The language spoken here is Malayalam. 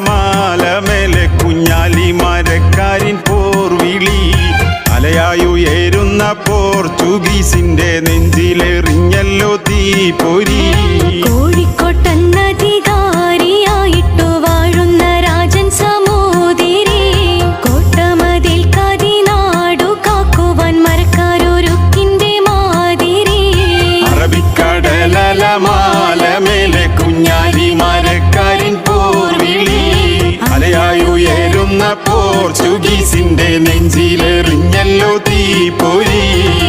മാലമേലെ കുഞ്ഞാലി മരക്കാരിൻ പോർവിളി അലയായുയരുന്ന പോർച്ചുഗീസിന്റെ നെഞ്ചിലെറിഞ്ഞല്ലോ തീ കോഴിക്കോട്ടന്നധികാരിയായിട്ടു പോർച്ചുഗീസിന്റെ നെഞ്ചിലെറിഞ്ഞല്ലോ തീപ്പൊരി.